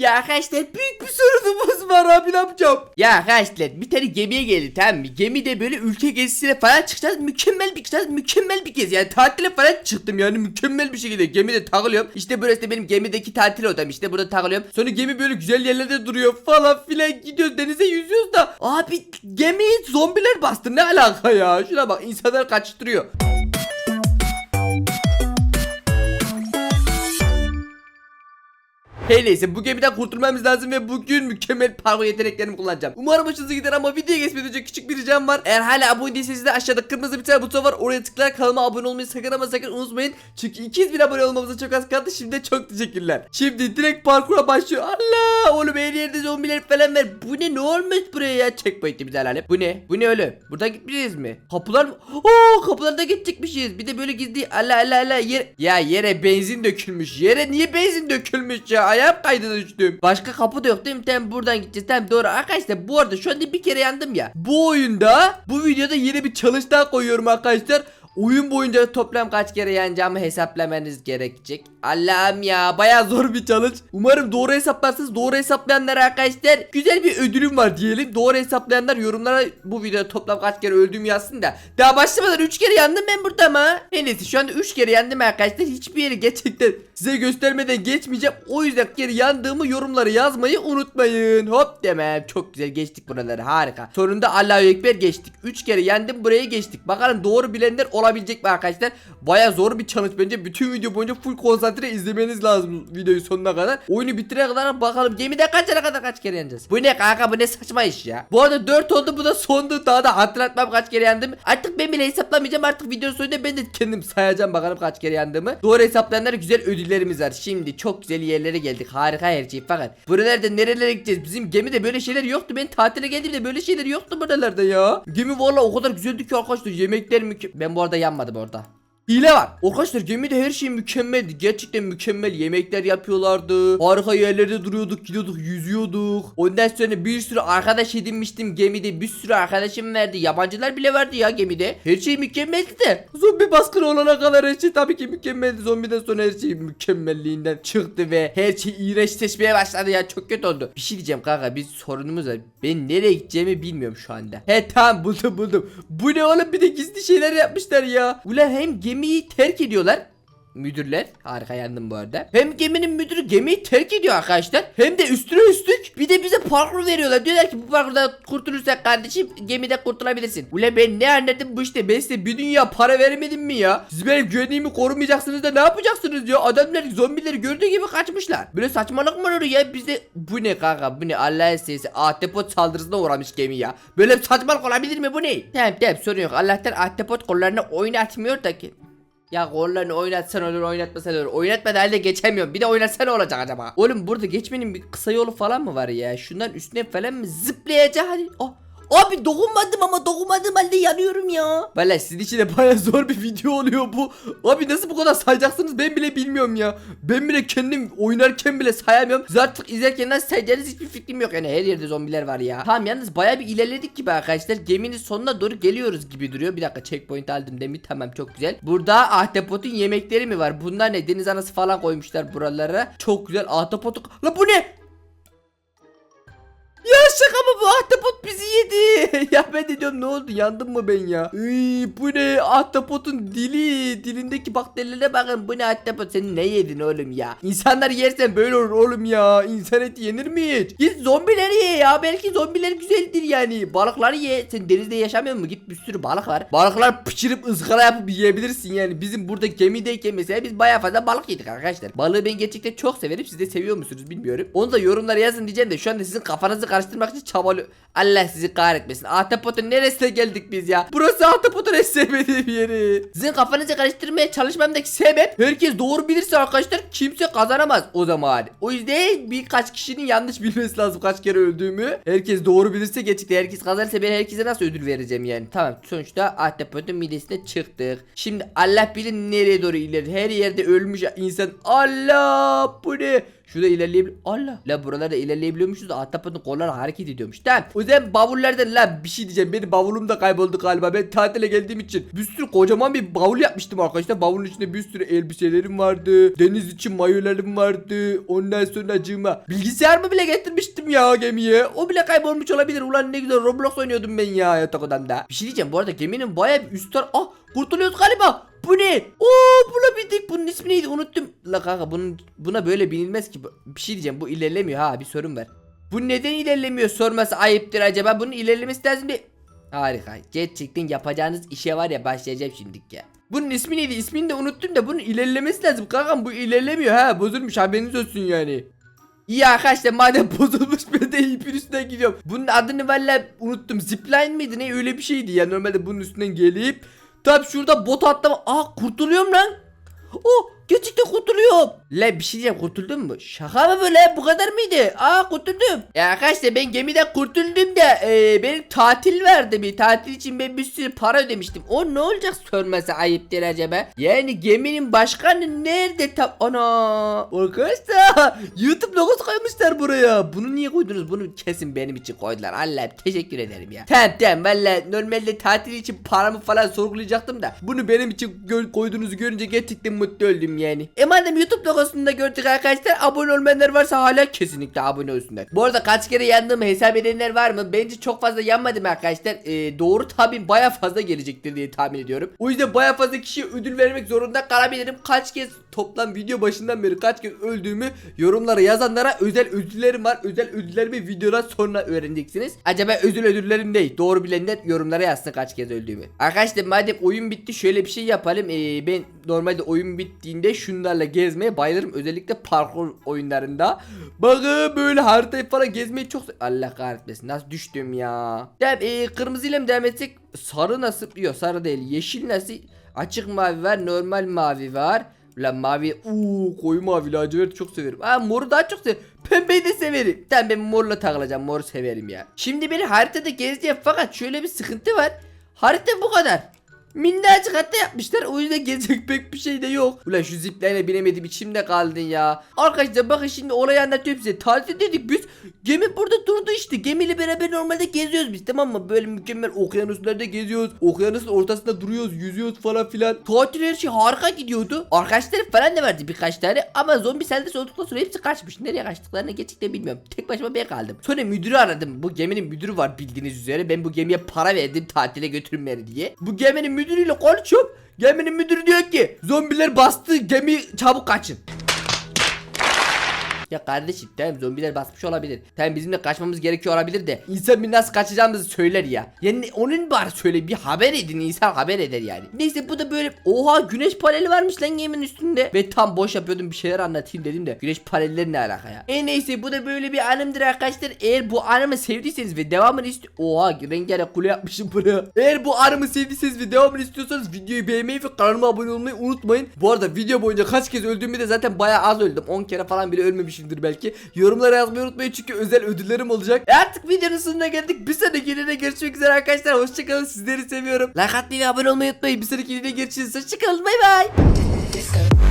Ya arkadaşlar büyük bir sorunumuz var abi ne yapacağım? Ya arkadaşlar bir tane gemiye geldi tamam mı? Gemide böyle ülke gezisine falan çıkacağız. Mükemmel bir çıkacağız. Mükemmel bir gezi. Yani tatile falan çıktım yani mükemmel bir şekilde gemide takılıyorum. İşte burası da benim gemideki tatil odam işte burada takılıyorum. Sonra gemi böyle güzel yerlerde duruyor falan filan gidiyoruz denize yüzüyoruz da. Abi gemiyi zombiler bastı ne alaka ya? Şuna bak insanlar kaçtırıyor. Hey neyse bu gemiden kurtulmamız lazım ve bugün mükemmel parkur yeteneklerimi kullanacağım. Umarım hoşunuza gider ama videoya geçmeden önce küçük bir ricam var. Eğer hala abone değilseniz de aşağıda kırmızı bir tane buton var. Oraya tıklayarak kanalıma abone olmayı sakın ama sakın unutmayın. Çünkü 200 bin abone olmamıza çok az kaldı. Şimdi çok teşekkürler. Şimdi direkt parkura başlıyor. Allah oğlum her yerde zombiler falan var. Bu ne ne olmuş buraya ya? Checkpoint'i bize alalım. Bu ne? Bu ne öyle? Buradan gitmeyeceğiz mi? Kapılar mı? Oo kapılarda gidecekmişiz. Bir de böyle gizli. Allah Allah Allah yer. Ya yere benzin dökülmüş. Yere niye benzin dökülmüş ya? Ayağım kaydı düştüm. Başka kapı da yok değil mi? Tamam buradan gideceğiz. Tamam doğru. Arkadaşlar bu arada şu anda bir kere yandım ya. Bu oyunda bu videoda yeni bir challenge daha koyuyorum arkadaşlar. Oyun boyunca toplam kaç kere yanacağımı hesaplamanız gerekecek. Allah'ım ya baya zor bir challenge. Umarım doğru hesaplarsınız. Doğru hesaplayanlar arkadaşlar güzel bir ödülüm var diyelim. Doğru hesaplayanlar yorumlara bu videoda toplam kaç kere öldüğümü yazsın da. Daha başlamadan 3 kere yandım ben burada ama. En iyisi şu anda 3 kere yandım arkadaşlar. Hiçbir yeri gerçekten size göstermeden geçmeyeceğim. O yüzden kere yandığımı yorumlara yazmayı unutmayın. Hop demem. Çok güzel geçtik buraları harika. Sonunda Allahu Ekber geçtik. 3 kere yendim buraya geçtik. Bakalım doğru bilenler olabilecek mi arkadaşlar? Baya zor bir challenge bence. Bütün video boyunca full konsantre izlemeniz lazım videoyu sonuna kadar. Oyunu bitirene kadar bakalım gemide kaçana kadar kaç kere yeneceğiz. Bu ne kanka bu ne saçma iş ya. Bu arada 4 oldu bu da sondu. Daha da hatırlatmam kaç kere yendim. Artık ben bile hesaplamayacağım. Artık video sonunda ben de kendim sayacağım bakalım kaç kere yendimi. Doğru hesaplayanlara güzel ödüllerimiz var. Şimdi çok güzel yerlere geldik. Harika her şey fakat buralarda nerelere gideceğiz? Bizim gemide böyle şeyler yoktu. Ben tatile geldiğimde böyle şeyler yoktu buralarda ya. Gemi valla o kadar güzeldi ki arkadaşlar. Yemekler mükemmel. Ben bu arada orada. Hile var. Arkadaşlar gemide her şey mükemmeldi. Gerçekten mükemmel yemekler yapıyorlardı. Harika yerlerde duruyorduk, gidiyorduk, yüzüyorduk. Ondan sonra bir sürü arkadaş edinmiştim gemide. Bir sürü arkadaşım verdi. Yabancılar bile vardı ya gemide. Her şey mükemmeldi de. Zombi baskını olana kadar her şey tabii ki mükemmeldi. Zombiden sonra her şey mükemmelliğinden çıktı ve her şey iğrençleşmeye başladı ya. Çok kötü oldu. Bir şey diyeceğim kanka bir sorunumuz var. Ben nereye gideceğimi bilmiyorum şu anda. He tamam buldum buldum. Bu ne oğlum bir de gizli şeyler yapmışlar ya. Ulan hem gemiyi terk ediyorlar. Müdürler harika yandım bu arada. Hem geminin müdürü gemiyi terk ediyor arkadaşlar. Hem de üstüne üstlük bir de bize parkur veriyorlar. Diyorlar ki bu parkurda kurtulursak kardeşim gemide kurtulabilirsin. Ulan ben ne anladım bu işte ben size bir dünya para vermedim mi ya? Siz benim güvenliğimi korumayacaksınız da ne yapacaksınız ya? Adamlar zombileri gördüğü gibi kaçmışlar. Böyle saçmalık mı olur ya bize bu ne kanka bu ne Allah'ın sesi ahtapot saldırısına uğramış gemi ya. Böyle saçmalık olabilir mi bu ne? Tamam tamam sorun yok Allah'tan ahtapot kollarını oynatmıyor da ki. Ya kollarını oynatsan olur oynatmasan olur. Oynatmadan halde geçemiyorum. Bir de oynatsa ne olacak acaba? Oğlum burada geçmenin bir kısa yolu falan mı var ya? Şundan üstüne falan mı zıplayacak hadi. Oh. Abi dokunmadım ama dokunmadığım halde yanıyorum ya. Valla sizin için de baya zor bir video oluyor bu. Abi nasıl bu kadar sayacaksınız ben bile bilmiyorum ya. Ben bile kendim oynarken bile sayamıyorum. Siz artık izlerken nasıl sayacağınız hiçbir fikrim yok. Yani her yerde zombiler var ya. Tamam yalnız baya bir ilerledik gibi arkadaşlar. Geminin sonuna doğru geliyoruz gibi duruyor. Bir dakika checkpoint aldım demin tamam çok güzel. Burada ahtapotun yemekleri mi var? Bunlar ne? Deniz anası falan koymuşlar buralara. Çok güzel ahtapotu. La bu ne? ya ben de diyorum ne oldu yandım mı ben ya? Iy, bu ne ahtapotun dili dilindeki bakterilere bakın bu ne ahtapot sen ne yedin oğlum ya? İnsanlar yersen böyle olur oğlum ya. İnsan eti yenir mi hiç? Git zombileri ye ya belki zombiler güzeldir yani. Balıkları ye sen denizde yaşamıyor mu? Git bir sürü balık var. Balıklar pişirip ızgara yapıp yiyebilirsin yani. Bizim burada gemideyken mesela biz bayağı fazla balık yedik arkadaşlar. Balığı ben gerçekten çok severim. Siz de seviyor musunuz bilmiyorum. Onu da yorumlara yazın diyeceğim de şu anda sizin kafanızı karıştırmak için çabalıyor. Allah sizi kahretmesin. Ahtapotun neresine geldik biz ya? Burası Ahtapotun en sevmediğim yeri. Sizin kafanızı karıştırmaya çalışmamdaki sebep herkes doğru bilirse arkadaşlar kimse kazanamaz o zaman. O yüzden birkaç kişinin yanlış bilmesi lazım kaç kere öldüğümü. Herkes doğru bilirse gerçekten herkes kazanırsa ben herkese nasıl ödül vereceğim yani. Tamam sonuçta Ahtapotun midesine çıktık. Şimdi Allah bilir nereye doğru ileri. Her yerde ölmüş insan. Allah bu ne? Şurada ilerleyebil... Allah. La buralarda ilerleyebiliyormuşuz da Ahtapot'un kolları hareket ediyormuş. Tamam. O zaman bavullardan lan bir şey diyeceğim. Benim bavulum da kayboldu galiba. Ben tatile geldiğim için bir sürü kocaman bir bavul yapmıştım arkadaşlar. Bavulun içinde bir sürü elbiselerim vardı. Deniz için mayolarım vardı. Ondan sonra cıma. Bilgisayarımı bile getirmiştim ya gemiye. O bile kaybolmuş olabilir. Ulan ne güzel Roblox oynuyordum ben ya yatak odamda. Bir şey diyeceğim. Bu arada geminin bayağı bir üst. Ah kurtuluyoruz galiba. Bu ne? Oo buna bindik. Bunun ismi neydi? Unuttum. La kanka bunun buna böyle binilmez ki. Bir şey diyeceğim. Bu ilerlemiyor ha. Bir sorun var. Bu neden ilerlemiyor sorması ayıptır acaba. Bunun ilerlemesi lazım değil. Harika. Gerçekten yapacağınız işe var ya başlayacağım şimdilik ya. Bunun ismi neydi? İsmini de unuttum da bunun ilerlemesi lazım. Kankam bu ilerlemiyor ha. Bozulmuş haberiniz olsun yani. İyi arkadaşlar madem bozulmuş ben de ipin üstüne gidiyorum. Bunun adını valla unuttum. Zipline miydi ne öyle bir şeydi ya. Normalde bunun üstünden gelip Tabi şurada bot atlama. Aa kurtuluyorum lan. Oh gerçekten kurtuluyorum. La bir şey diyeceğim kurtuldun mu? Şaka mı böyle bu kadar mıydı? Aa kurtuldum. Ya arkadaşlar ben gemiden kurtuldum da e, benim tatil verdi bir tatil için ben bir sürü para ödemiştim. O ne olacak sorması ayıptır acaba? Yani geminin başkanı nerede tam ana arkadaşlar YouTube logosu koymuşlar buraya. Bunu niye koydunuz? Bunu kesin benim için koydular. Allah'ım teşekkür ederim ya. Tamam tamam valla normalde tatil için paramı falan sorgulayacaktım da bunu benim için koyduğunuzu görünce gerçekten mutlu oldum yani. E madem YouTube logosunu da gördük arkadaşlar abone olmayanlar varsa hala kesinlikle abone olsunlar. Bu arada kaç kere yandığımı hesap edenler var mı? Bence çok fazla yanmadım arkadaşlar. E, doğru tahmin baya fazla gelecektir diye tahmin ediyorum. O yüzden baya fazla kişiye ödül vermek zorunda kalabilirim. Kaç kez toplam video başından beri kaç kez öldüğümü yorumlara yazanlara özel ödüllerim var. Özel ödüllerimi videodan sonra öğreneceksiniz. Acaba özel ödüllerim değil. Doğru bilenler yorumlara yazsın kaç kez öldüğümü. Arkadaşlar madem oyun bitti şöyle bir şey yapalım. Ee, ben normalde oyun bittiğinde şunlarla gezmeye bayılırım. Özellikle parkur oyunlarında. Bakın böyle haritayı falan gezmeyi çok Allah kahretmesin nasıl düştüm ya. Tamam ee, kırmızıyla mı devam etsek? Sarı nasıl? Yok sarı değil. Yeşil nasıl? Açık mavi var. Normal mavi var. Lan mavi uuu koyu mavi lacivert çok severim. Ha moru daha çok severim. Pembeyi de severim. Tamam ben morla takılacağım. Moru severim ya. Şimdi beni haritada gezeceğim fakat şöyle bir sıkıntı var. Harita bu kadar. Minnacık hatta yapmışlar o yüzden gezecek pek bir şey de yok. Ulan şu zipline'e binemedim içimde kaldın ya. Arkadaşlar bakın şimdi olayı anlatıyorum size. Tatil dedik biz. Gemi burada durdu işte. Gemiyle beraber normalde geziyoruz biz tamam mı? Böyle mükemmel okyanuslarda geziyoruz. Okyanusun ortasında duruyoruz yüzüyoruz falan filan. Tatil her şey harika gidiyordu. Arkadaşlar falan da vardı birkaç tane. Ama zombi saldırısı olduktan sonra hepsi kaçmış. Nereye kaçtıklarını gerçekten bilmiyorum. Tek başıma ben kaldım. Sonra müdürü aradım. Bu geminin müdürü var bildiğiniz üzere. Ben bu gemiye para verdim tatile götürün beni diye. Bu geminin müdürüyle konuşuyorum. Geminin müdürü diyor ki zombiler bastı gemi çabuk kaçın. Ya kardeşim tamam zombiler basmış olabilir. Tamam bizim de kaçmamız gerekiyor olabilir de. İnsan bir nasıl kaçacağımızı söyler ya. Yani onun bari söyle bir haber edin insan haber eder yani. Neyse bu da böyle oha güneş paneli varmış lan geminin üstünde. Ve tam boş yapıyordum bir şeyler anlatayım dedim de. Güneş panelleri ne alaka ya. E neyse bu da böyle bir anımdır arkadaşlar. Eğer bu anımı sevdiyseniz ve devamını istiyor. Oha rengarenk kule yapmışım buraya. Eğer bu anımı sevdiyseniz ve devamını istiyorsanız videoyu beğenmeyi ve kanalıma abone olmayı unutmayın. Bu arada video boyunca kaç kez öldüğümü de zaten bayağı az öldüm. 10 kere falan bile ölmemişimdir belki. Yorumlara yazmayı unutmayın çünkü özel ödüllerim olacak. E artık videonun sonuna geldik. Bir sonraki videoda görüşmek üzere arkadaşlar. Hoşçakalın sizleri seviyorum. Like atmayı ve abone olmayı unutmayın. Bir sonraki videoda görüşürüz. Hoşçakalın bay bay.